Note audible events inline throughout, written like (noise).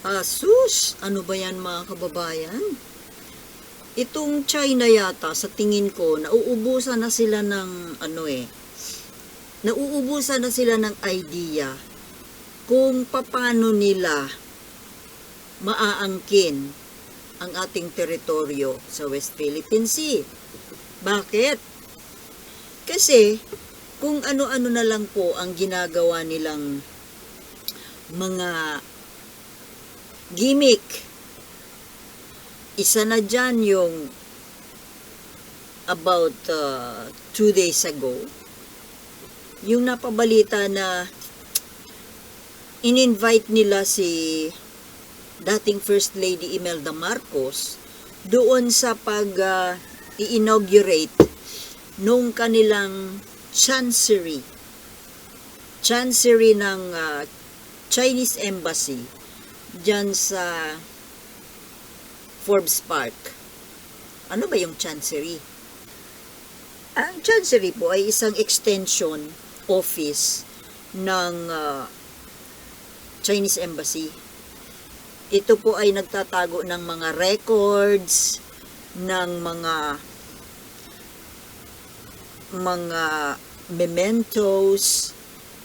Asus, ano ba yan mga kababayan? Itong China yata, sa tingin ko, nauubusan na sila ng ano eh, nauubusan na sila ng idea kung paano nila maaangkin ang ating teritoryo sa West Philippine Sea. Bakit? Kasi kung ano-ano na lang po ang ginagawa nilang mga gimmick. Isa na dyan yung about uh, two days ago, yung napabalita na in-invite nila si dating First Lady Imelda Marcos doon sa pag uh, nung kanilang chancery. Chancery ng uh, Chinese Embassy dyan sa Forbes Park. Ano ba yung chancery? Ang chancery po ay isang extension office ng uh, Chinese Embassy. Ito po ay nagtatago ng mga records, ng mga mga mementos.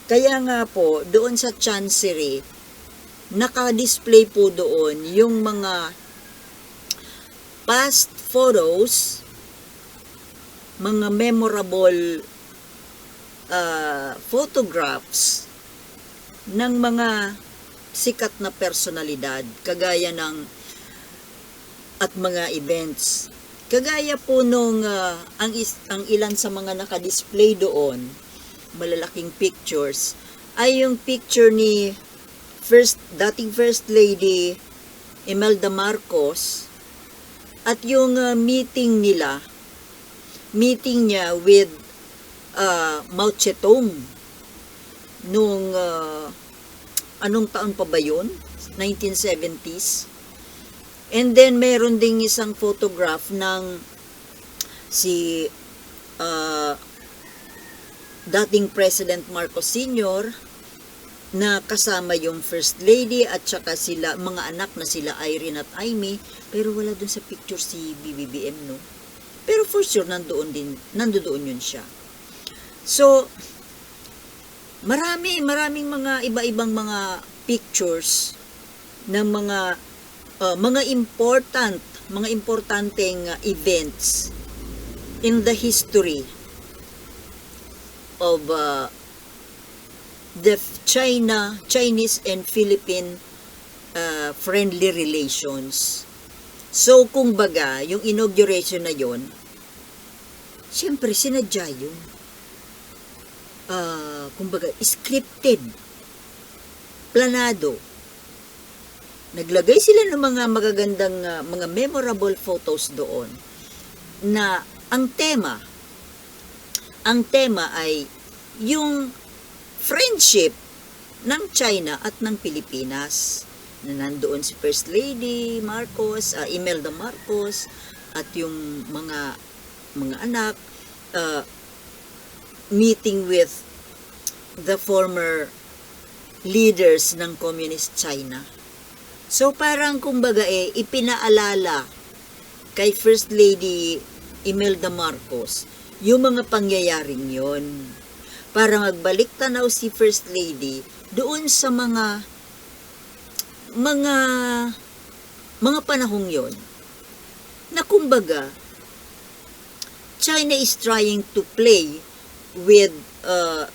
Kaya nga po, doon sa chancery, naka-display po doon yung mga past photos, mga memorable uh, photographs ng mga sikat na personalidad, kagaya ng at mga events. Kagaya po nung uh, ang, is, ang ilan sa mga nakadisplay doon, malalaking pictures, ay yung picture ni first dating first lady Imelda Marcos at yung uh, meeting nila meeting niya with uh, Mao Zedong nung uh, anong taon pa ba yun? 1970s and then meron ding isang photograph ng si uh, dating President Marcos Sr na kasama yung First Lady at saka sila, mga anak na sila Irene at Amy, pero wala dun sa picture si BBBM, no? Pero for sure, nandoon din, nandoon yun siya. So, marami, maraming mga iba-ibang mga pictures ng mga uh, mga important, mga importanteng uh, events in the history of uh, the China, Chinese and Philippine uh, friendly relations. So, kung baga, yung inauguration na yon, siyempre, sinadya yun. Uh, kung baga, scripted. Planado. Naglagay sila ng mga magagandang, uh, mga memorable photos doon na ang tema, ang tema ay yung friendship ng China at ng Pilipinas na nandoon si First Lady Marcos, uh, Imelda Marcos at yung mga mga anak uh, meeting with the former leaders ng Communist China. So parang kumbaga eh ipinaalala kay First Lady Imelda Marcos yung mga pangyayaring yon para magbalik tanaw si First Lady doon sa mga mga mga panahong yon na kumbaga China is trying to play with uh,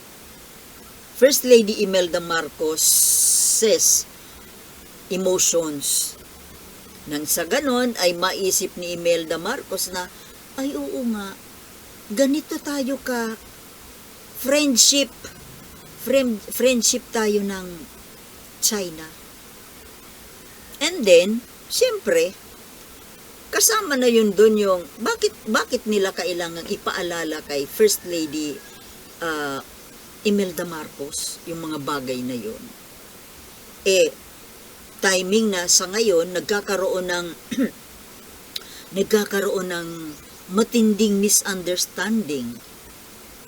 First Lady Imelda Marcos's emotions. Nang sa ganon ay maisip ni Imelda Marcos na ay oo nga, ganito tayo ka friendship friend, friendship tayo ng China. And then, siyempre, kasama na yun doon yung bakit bakit nila kailangan ipaalala kay First Lady uh, Imelda Marcos yung mga bagay na yun. Eh, timing na sa ngayon, nagkakaroon ng (clears throat) nagkakaroon ng matinding misunderstanding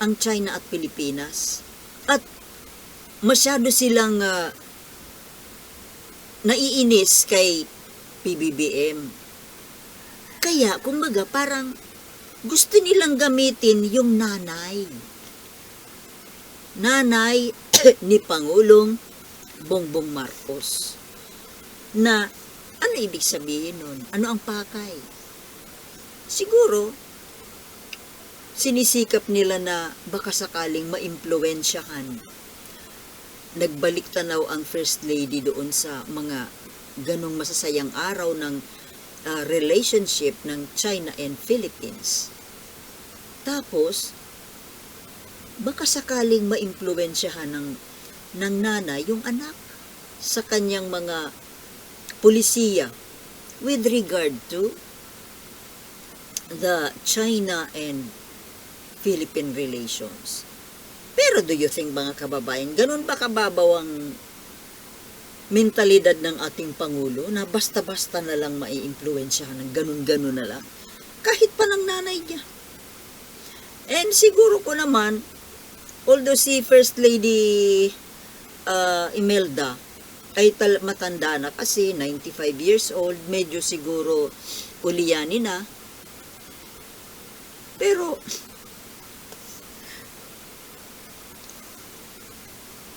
ang China at Pilipinas. At masyado silang uh, naiinis kay PBBM. Kaya, kumbaga, parang gusto nilang gamitin yung nanay. Nanay (clears throat) ni Pangulong Bongbong Marcos. Na, ano ibig sabihin nun? Ano ang pakay? Siguro, sinisikap nila na baka sakaling maimpluwensyahan. Nagbalik tanaw ang First Lady doon sa mga ganong masasayang araw ng ah, relationship ng China and Philippines. Tapos, baka sakaling maimpluwensyahan ng, ng nanay yung anak sa kanyang mga pulisiya with regard to the China and Philippine relations. Pero do you think mga kababayan, ganun ba kababaw ang mentalidad ng ating Pangulo na basta-basta na lang maiimpluwensyahan ng ganun-ganun na lang? Kahit pa ng nanay niya. And siguro ko naman, although si First Lady uh, Imelda ay tal- matanda na kasi 95 years old, medyo siguro uliyani na. Pero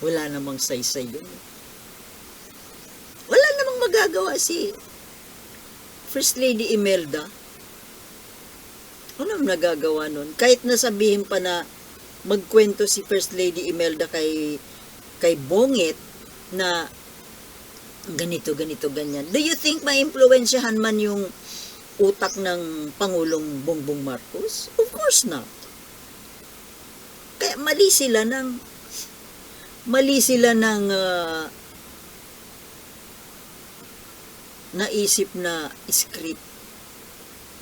wala namang saysay yun. Wala namang magagawa si First Lady Imelda. Ano nagagawa nun? Kahit nasabihin pa na magkwento si First Lady Imelda kay kay Bongit na ganito, ganito, ganyan. Do you think ma-impluensyahan man yung utak ng Pangulong Bongbong Marcos? Of course not. Kaya mali sila ng mali sila ng ah, naisip na script.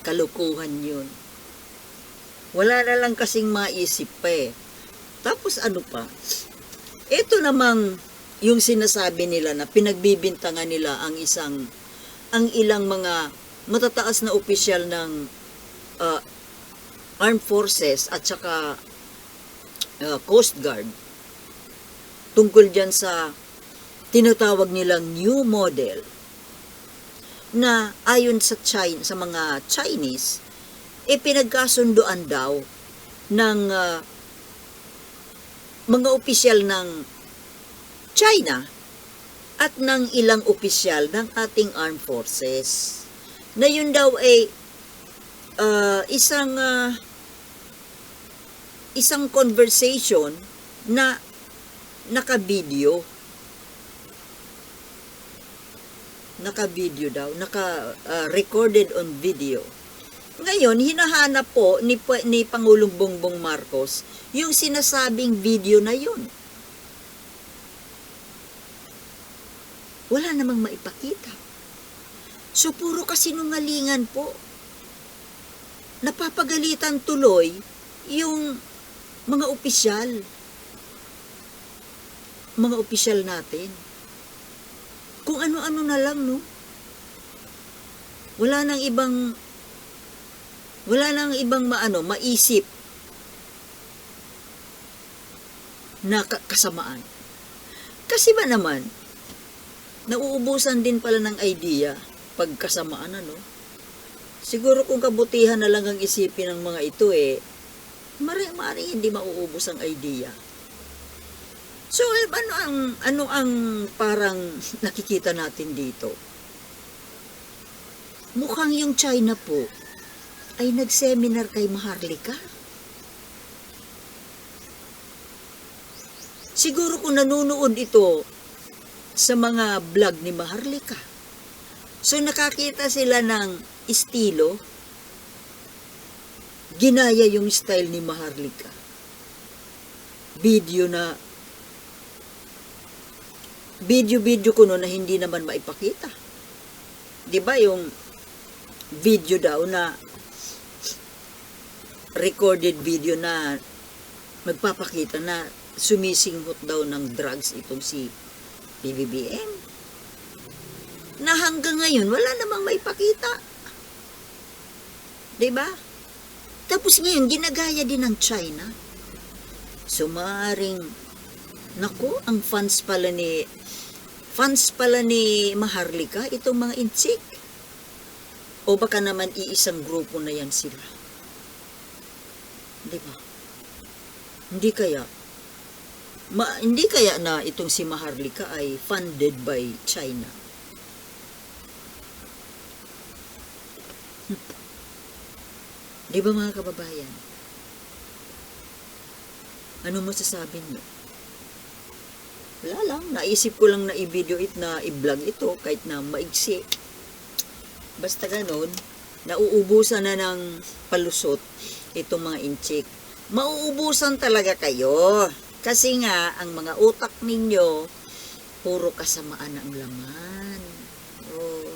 Kalukuhan yun. Wala na lang kasing maisip pa eh. Tapos ano pa? Ito namang yung sinasabi nila na pinagbibintangan nila ang isang ang ilang mga matataas na opisyal ng ah, armed forces at saka ah, Coast Guard tungkol dyan sa tinatawag nilang new model na ayon sa China, sa mga Chinese, e pinagkasunduan daw ng ah, mga opisyal ng China at ng ilang opisyal ng ating armed forces. Na yun daw ay ah, isang ah, isang conversation na naka-video naka-video daw, naka-recorded on video. Ngayon, hinahanap po ni, ni Pangulong Bongbong Marcos yung sinasabing video na yun. Wala namang maipakita. So, puro kasinungalingan po. Napapagalitan tuloy yung mga opisyal. Mga opisyal natin kung ano-ano na lang, no? Wala nang ibang wala nang ibang maano, maisip na ka- kasamaan. Kasi ba naman, nauubusan din pala ng idea pag kasamaan, ano? Siguro kung kabutihan na lang ang isipin ng mga ito, eh, mari, mari hindi mauubos ang idea. So, ano ang, ano ang parang nakikita natin dito? Mukhang yung China po ay nag-seminar kay Maharlika. Siguro kung nanonood ito sa mga vlog ni Maharlika. So nakakita sila ng estilo, ginaya yung style ni Maharlika. Video na video-video ko noon na hindi naman maipakita. 'Di ba yung video daw na recorded video na magpapakita na sumisinghot daw ng drugs itong si PBBM. Na hanggang ngayon wala namang maipakita. 'Di ba? Tapos ngayon ginagaya din ng China. So maaaring Naku, ang fans pala ni fans pala ni Maharlika itong mga inchik? O baka naman iisang grupo na yan sila? Di ba? Hindi kaya? Ma, hindi kaya na itong si Maharlika ay funded by China? Hmm. Di ba mga kababayan? Ano masasabi niyo? Wala lang, naisip ko lang na i-video it na i-vlog ito kahit na maigsi. Basta ganun, nauubusan na ng palusot itong mga inchik. Mauubusan talaga kayo. Kasi nga, ang mga utak ninyo, puro kasamaan ang laman. Oh.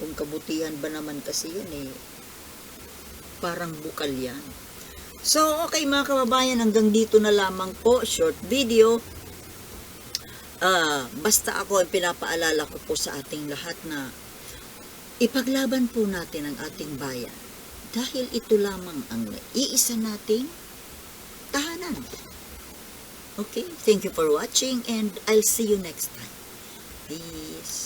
Kung kabutihan ba naman kasi yun eh, parang bukal yan. So, okay mga kababayan, hanggang dito na lamang po, short video. Ah, basta ako pinapaalala ko po sa ating lahat na ipaglaban po natin ang ating bayan dahil ito lamang ang iisa nating tahanan. Okay, thank you for watching and I'll see you next time. Peace.